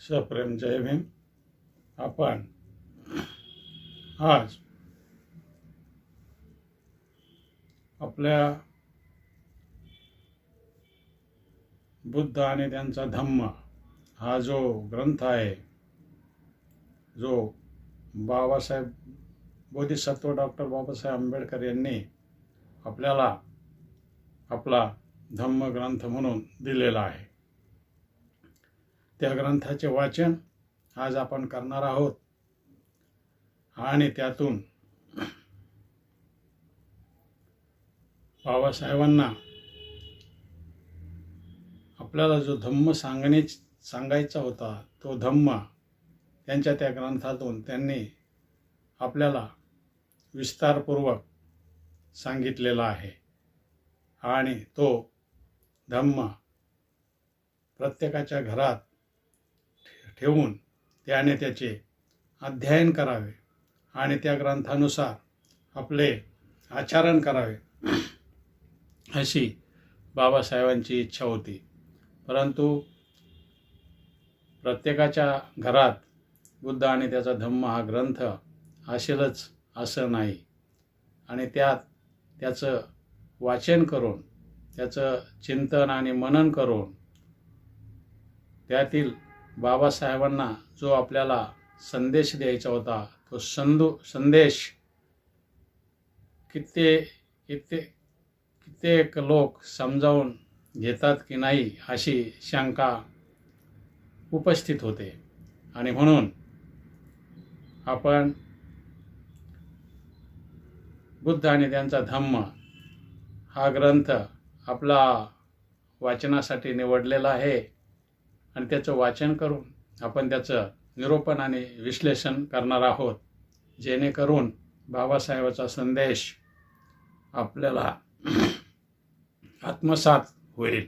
सप्रेम जय भीम. आपण आज आपल्या बुद्ध आणि त्यांचा धम्म हा जो ग्रंथ आहे जो बाबासाहेब बोधिसत्व डॉक्टर बाबासाहेब आंबेडकर यांनी आपल्याला आपला धम्म ग्रंथ म्हणून दिलेला आहे. त्या ग्रंथाचे वाचन आज आपण करणार आहोत. आणि त्यातून बाबासाहेबांना आपल्याला जो धम्म सांगणे सांगायचा होता तो धम्म त्यांच्या त्या ग्रंथातून त्यांनी आपल्याला विस्तारपूर्वक सांगितलेला आहे. आणि तो धम्म प्रत्येकाच्या घरात ठेवून त्याने त्याचे अध्ययन करावे आणि त्या ग्रंथानुसार आपले आचरण करावे. अशी बाबासाहेबांची इच्छा होती. परंतु प्रत्येकाच्या घरात बुद्ध आणि त्याचा धम्म हा ग्रंथ असेलच असं नाही. आणि त्यात त्याचं वाचन करून त्याचं चिंतन आणि मनन करून त्यातील बाबासाहेबांना जो आपल्याला संदेश द्यायचा होता तो संदू संदेश कित्ते कित्ते कित्येक लोक समजावून घेतात की नाही अशी शंका उपस्थित होते. आणि म्हणून आपण बुद्ध आणि त्यांचा धम्म हा ग्रंथ आपला वाचनासाठी निवडलेला आहे. आणि त्याचं वाचन करून आपण त्याचं निरूपण आणि विश्लेषण करणार आहोत. जेणेकरून बाबासाहेबाचा संदेश आपल्याला आत्मसात होईल.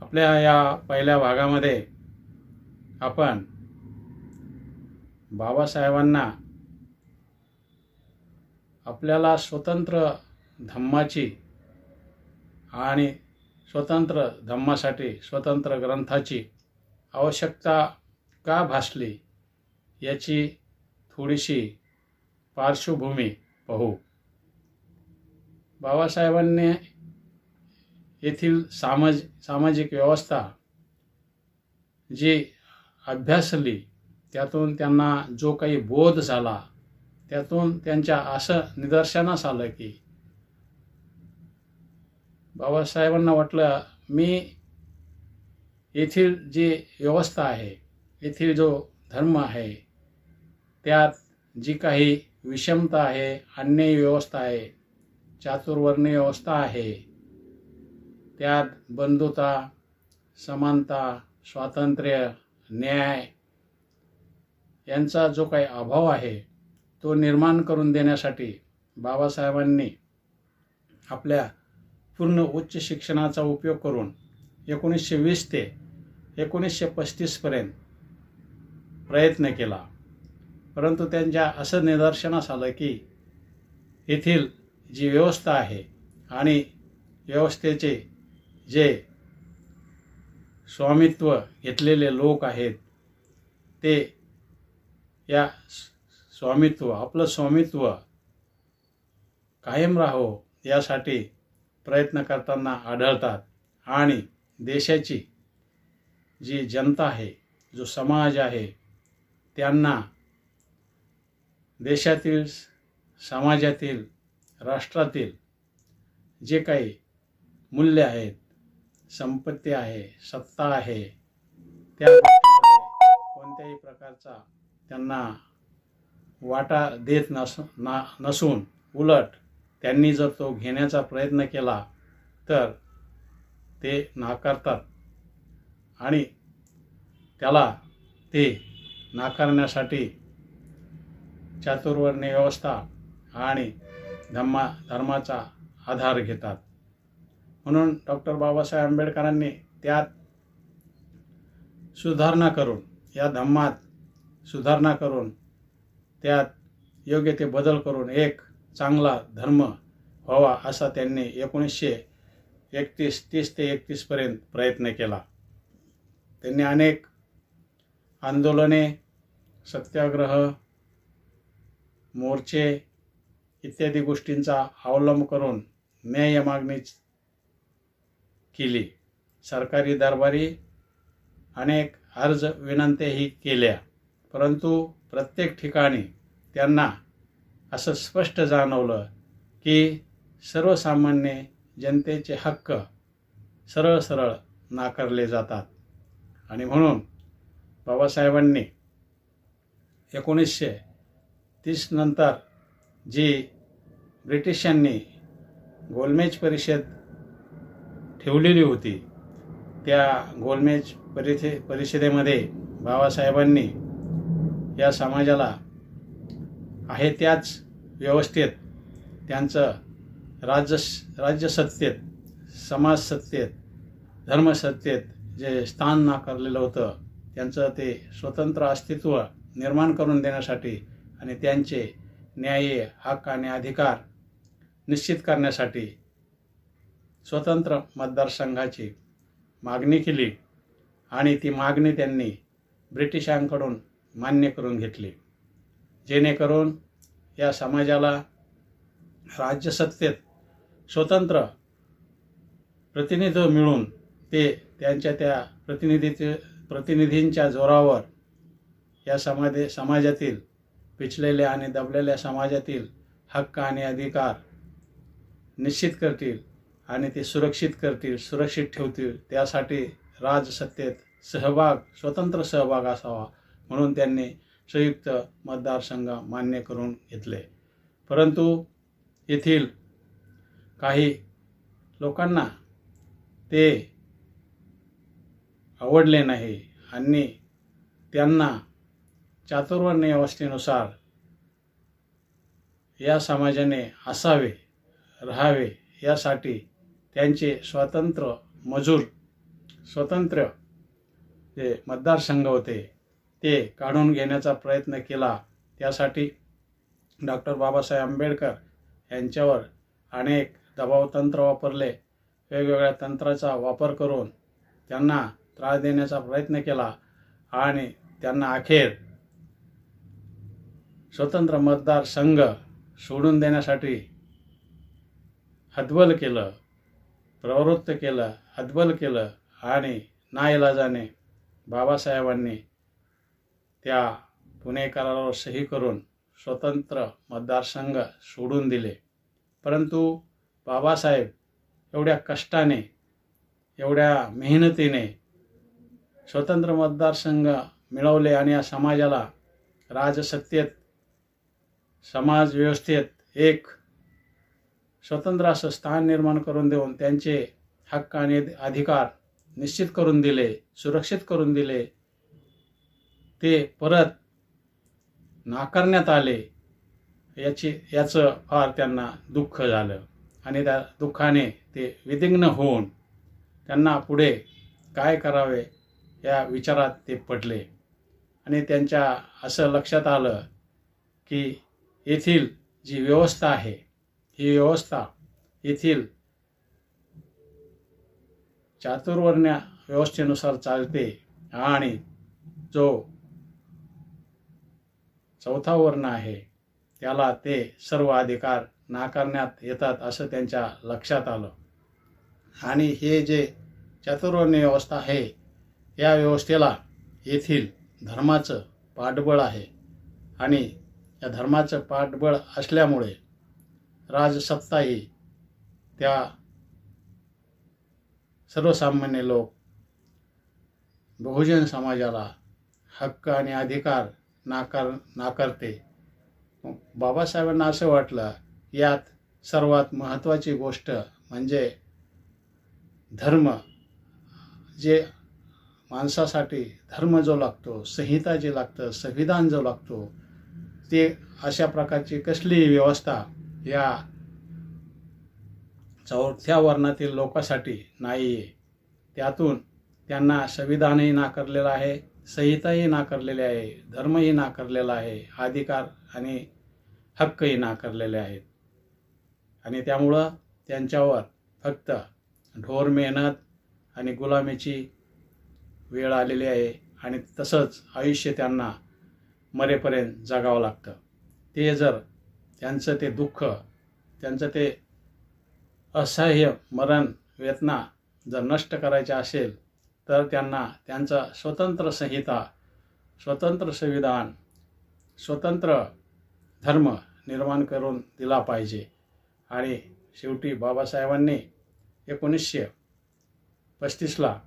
आपल्या या पहिल्या भागामध्ये आपण बाबासाहेबांना आपल्याला स्वतंत्र धम्माची आणि स्वतंत्र धम्मासाठी स्वतंत्र ग्रंथाची आवश्यकता का भासली याची थोडीशी पार्श्वभूमी पाहू. बाबासाहेबांनी येथील सामाज सामाजिक व्यवस्था जी अभ्यासली त्यातून त्यांना जो काही बोध झाला त्यातून त्यांच्या असं निदर्शनास आलं की बाबासाहेबांना वाटलं मी येथील जी व्यवस्था आहे येथील जो धर्म आहे त्यात जी काही विषमता आहे अन्यायी व्यवस्था आहे चातुर्वर्णीय व्यवस्था आहे त्यात बंधुता समानता स्वातंत्र्य न्याय यांचा जो काही अभाव आहे तो निर्माण करून देण्यासाठी बाबासाहेबांनी आपल्या पूर्ण उच्च शिक्षणाचा उपयोग करून एकोणीसशे वीस ते एकोणीसशे पस्तीसपर्यंत प्रयत्न केला. परंतु त्यांच्या असं निदर्शनास आलं की येथील जी व्यवस्था आहे आणि व्यवस्थेचे जे स्वामित्व घेतलेले लोक आहेत ते या स्वामित्व आपलं स्वामित्व कायम राहो यासाठी प्रयत्न करताना आढळतात आणि देशाची जी जनता आहे जो समाज आहे त्यांना देशातील समाजातील राष्ट्रातील जे काही मूल्य आहेत संपत्ती आहे सत्ता आहे त्या कोणत्याही प्रकारचा त्यांना वाटा देत नस ना नसून उलट त्यांनी जर तो घेण्याचा प्रयत्न केला तर ते नाकारतात. आणि त्याला ते नाकारण्यासाठी चातुर्वर्णी व्यवस्था आणि धम्मा धर्माचा आधार घेतात. म्हणून डॉक्टर बाबासाहेब आंबेडकरांनी त्यात सुधारणा करून या धम्मात सुधारणा करून त्यात योग्य ते बदल करून एक चांगला धर्म व्हावा असा त्यांनी एकोणीसशे एकतीस तीस ते एकतीसपर्यंत प्रयत्न केला. त्यांनी अनेक आंदोलने सत्याग्रह मोर्चे इत्यादी गोष्टींचा अवलंब करून न्याय मागणी केली. सरकारी दरबारी अनेक अर्ज विनंत्याही केल्या. परंतु प्रत्येक ठिकाणी त्यांना असं स्पष्ट जाणवलं की सर्वसामान्य जनतेचे हक्क सरळ सरळ नाकारले जातात. आणि म्हणून बाबासाहेबांनी एकोणीसशे तीस नंतर जी ब्रिटिशांनी गोलमेज परिषद ठेवलेली होती त्या गोलमेज परिषे परिषदेमध्ये बाबासाहेबांनी या समाजाला आहे त्याच व्यवस्थेत त्यांचं राज्य राज्यसत्तेत समाजसत्तेत धर्मसत्तेत जे स्थान नाकारलेलं होतं त्यांचं ते स्वतंत्र अस्तित्व निर्माण करून देण्यासाठी आणि त्यांचे न्याय हक्क आणि अधिकार निश्चित करण्यासाठी स्वतंत्र मतदारसंघाची मागणी केली आणि ती मागणी त्यांनी ब्रिटिशांकडून मान्य करून घेतली. जेणेकरून या समाजाला राज्यसत्तेत स्वतंत्र प्रतिनिधित्व मिळून ते त्यांच्या त्या प्रतिनिधीचे प्रतिनिधींच्या जोरावर या समाजे समाजातील पिछलेल्या आणि दबलेल्या समाजातील हक्क आणि अधिकार निश्चित करतील आणि ते सुरक्षित करतील सुरक्षित ठेवतील. त्यासाठी राजसत्तेत सहभाग स्वतंत्र सहभाग असावा म्हणून त्यांनी संयुक्त मतदारसंघ मान्य करून घेतले. परंतु येथील काही लोकांना ते आवडले नाही आणि त्यांना चातुर्वर्णीय अवस्थेनुसार या समाजाने असावे राहावे यासाठी त्यांचे स्वतंत्र मजूर स्वतंत्र जे मतदारसंघ होते ते काढून घेण्याचा प्रयत्न केला. त्यासाठी डॉक्टर बाबासाहेब आंबेडकर यांच्यावर अनेक दबाव तंत्र वापरले. वेगवेगळ्या तंत्राचा वापर करून त्यांना त्रास देण्याचा प्रयत्न केला आणि त्यांना अखेर स्वतंत्र मतदारसंघ सोडून देण्यासाठी हतबल केलं प्रवृत्त केलं हतबल केलं आणि नाईलाजाने बाबासाहेबांनी त्या पुणे करारावर सही करून स्वतंत्र मतदारसंघ सोडून दिले. परंतु बाबासाहेब एवढ्या कष्टाने एवढ्या मेहनतीने स्वतंत्र मतदारसंघ मिळवले आणि या समाजाला राजसत्तेत समाजव्यवस्थेत एक स्वतंत्र असं स्थान निर्माण करून देऊन त्यांचे हक्क आणि अधिकार निश्चित करून दिले सुरक्षित करून दिले. ते परत नाकारण्यात आले याची याचं फार त्यांना दुःख झालं. आणि त्या दुःखाने ते विदिग्न होऊन त्यांना पुढे काय करावे या विचारात ते पडले. आणि त्यांच्या असं लक्षात आलं की येथील जी व्यवस्था आहे ही व्यवस्था येथील चातुर्वर्ण्य व्यवस्थेनुसार चालते आणि जो चौथा वर्ण आहे. त्याला ते सर्व अधिकार नाकारण्यात येतात असं त्यांच्या लक्षात आलं. आणि हे जे चतुर्वर्ण व्यवस्था आहे या व्यवस्थेला येथील धर्माचं पाठबळ आहे. आणि या धर्माचं पाठबळ असल्यामुळे राजसत्ताही त्या सर्वसामान्य लोक बहुजन समाजाला हक्क आणि अधिकार नाकार नाकारते. बाबासाहेबांना असं वाटलं यात सर्वात महत्त्वाची गोष्ट म्हणजे धर्म. जे माणसासाठी धर्म जो लागतो संहिता जे लागतं संविधान जो लागतो ते अशा प्रकारची कसलीही व्यवस्था या चौथ्या वर्णातील लोकांसाठी नाही आहे त्यातून त्यांना संविधानही नाकारलेलं आहे. संहिताही नाकारलेली आहे धर्मही नाकारलेला आहे अधिकार आणि हक्कही नाकारलेले आहेत. आणि त्यामुळं त्यांच्यावर फक्त ढोर मेहनत आणि गुलामीची वेळ आलेली आहे आणि तसंच आयुष्य त्यांना मरेपर्यंत जगावं लागतं. ते जर त्यांचं ते दुःख त्यांचं ते असह्य मरण वेदना जर नष्ट करायचे असेल तर त्यांना त्यांचा स्वतंत्र संहिता स्वतंत्र संविधान स्वतंत्र धर्म निर्माण करून दिला पाहिजे. आणि शेवटी बाबासाहेबांनी एकोणीसशे पस्तीसला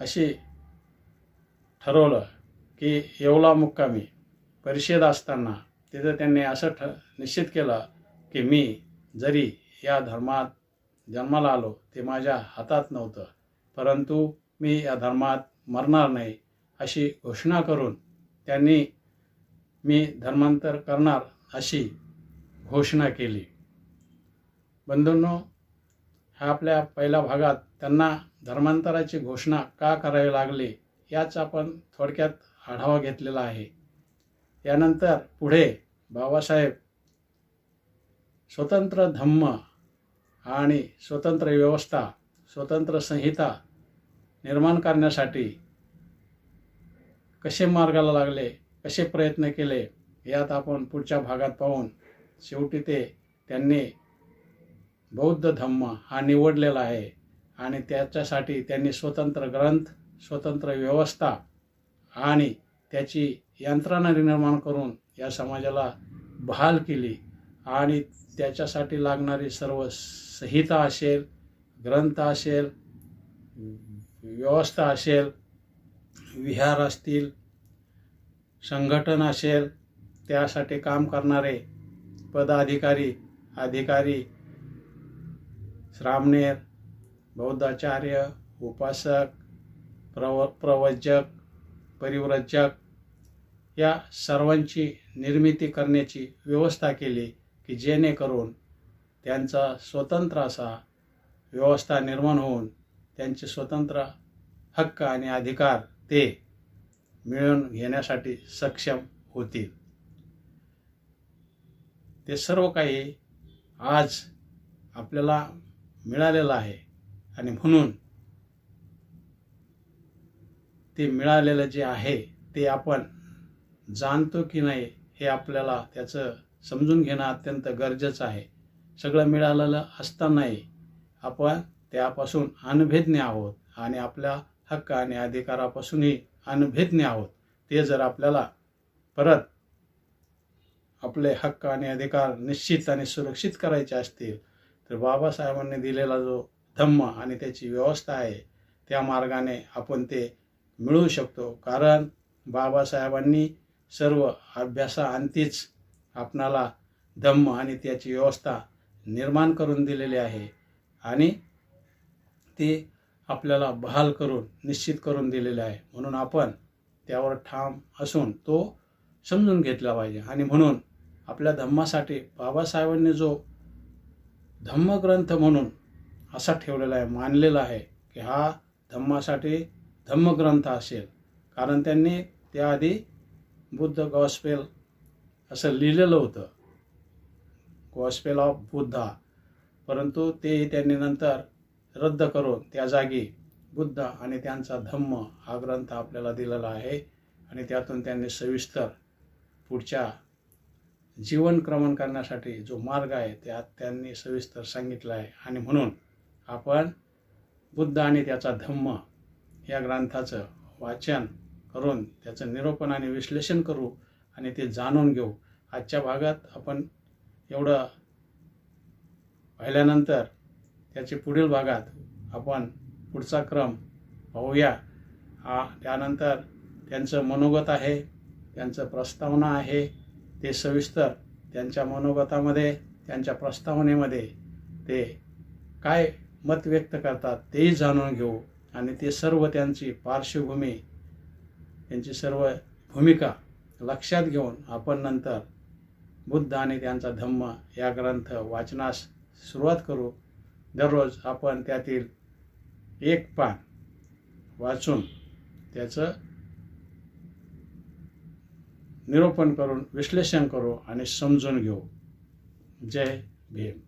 अशी ठरवलं की येवला मुक्कामी परिषद असताना तिथं त्यांनी असं ठ निश्चित केलं की मी जरी या धर्मात जन्माला आलो ते माझ्या हातात नव्हतं. परंतु मी या धर्मात मरणार नाही अशी घोषणा करून त्यांनी मी धर्मांतर करणार अशी घोषणा केली. बंधूंनो ह्या आपल्या पहिल्या भागात त्यांना धर्मांतराची घोषणा का करावी लागली याचा आपण थोडक्यात आढावा घेतलेला आहे. यानंतर पुढे बाबासाहेब स्वतंत्र धम्म आणि स्वतंत्र व्यवस्था स्वतंत्र संहिता निर्माण करण्यासाठी कसे मार्गाला लागले कसे प्रयत्न केले यात आपण पुढच्या भागात पाहून शेवटी ते त्यांनी बौद्ध धम्म हा निवडलेला आहे आणि त्याच्यासाठी त्यांनी स्वतंत्र ग्रंथ स्वतंत्र व्यवस्था आणि त्याची यंत्रणा निर्माण करून या समाजाला बहाल केली आणि त्याच्यासाठी लागणारी सर्व संहिता असेल ग्रंथ असेल व्यवस्था असेल विहार असतील संघटन असेल त्यासाठी काम करणारे पदाधिकारी अधिकारी श्रामणेर बौद्धाचार्य उपासक प्रव प्रवचक परिव्रजक या सर्वांची निर्मिती करण्याची व्यवस्था केली की जेणेकरून त्यांचा स्वतंत्र असा व्यवस्था निर्माण होऊन त्यांचे स्वतंत्र हक्क आणि अधिकार ते मिळवून घेण्यासाठी सक्षम होतील. ते सर्व काही आज आपल्याला मिळालेलं आहे आणि म्हणून ते मिळालेलं जे आहे ते आपण जाणतो की नाही हे आपल्याला त्याचं समजून घेणं अत्यंत गरजेचं आहे. सगळं मिळालेलं असतानाही आपण त्यापासून अनभेदने आहोत आणि आपल्या हक्क आणि अधिकारापासूनही अनभेदने आहोत. ते जर आपल्याला परत आपले हक्क आणि अधिकार निश्चित आणि सुरक्षित करायचे असतील तर बाबासाहेबांनी दिलेला जो धम्म आणि त्याची व्यवस्था आहे त्या मार्गाने आपण ते मिळवू शकतो. कारण बाबासाहेबांनी सर्व अभ्यासाअंतीच आपणाला धम्म आणि त्याची व्यवस्था निर्माण करून दिलेली आहे. आणि ते आपल्याला बहाल करून निश्चित करून दिलेले आहे. म्हणून आपण त्यावर ठाम असून तो समजून घेतला पाहिजे. आणि म्हणून आपल्या धम्मासाठी बाबासाहेबांनी जो धम्मग्रंथ म्हणून असा ठेवलेला आहे मानलेला आहे की हा धम्मासाठी धम्मग्रंथ असेल. कारण त्यांनी त्याआधी बुद्ध गॉस्पेल असं लिहिलेलं होतं. Gospel of Buddha. परंतु ते त्यांनी नंतर रद्द करून त्या जागी बुद्ध आणि त्यांचा धम्म हा ग्रंथ आपल्याला दिलेला आहे आणि त्यातून त्यांनी सविस्तर पुढच्या जीवनक्रमण करण्यासाठी जो मार्ग आहे त्यात त्यांनी सविस्तर सांगितलं आहे. आणि म्हणून आपण बुद्ध आणि त्याचा धम्म या ग्रंथाचं वाचन करून त्याचं निरूपण आणि विश्लेषण करू आणि ते जाणून घेऊ. आजच्या भागात आपण एवढं पाहिल्यानंतर त्याचे पुढील भागात आपण पुढचा क्रम पाहूया. हा त्यानंतर त्यांचं मनोगत आहे त्यांचं प्रस्तावना आहे ते सविस्तर त्यांच्या मनोगतामध्ये त्यांच्या प्रस्तावनेमध्ये ते काय मत व्यक्त करतात तेही जाणून घेऊ आणि ते सर्व त्यांची पार्श्वभूमी त्यांची सर्व भूमिका लक्षात घेऊन आपण नंतर बुद्ध आणि त्यांचा धम्म या ग्रंथ वाचनास सुरुवात करू. दररोज आपण त्यातील एक पान वाचून त्याचं निरूपण करून विश्लेषण करू आणि समजून घेऊ. जय भीम.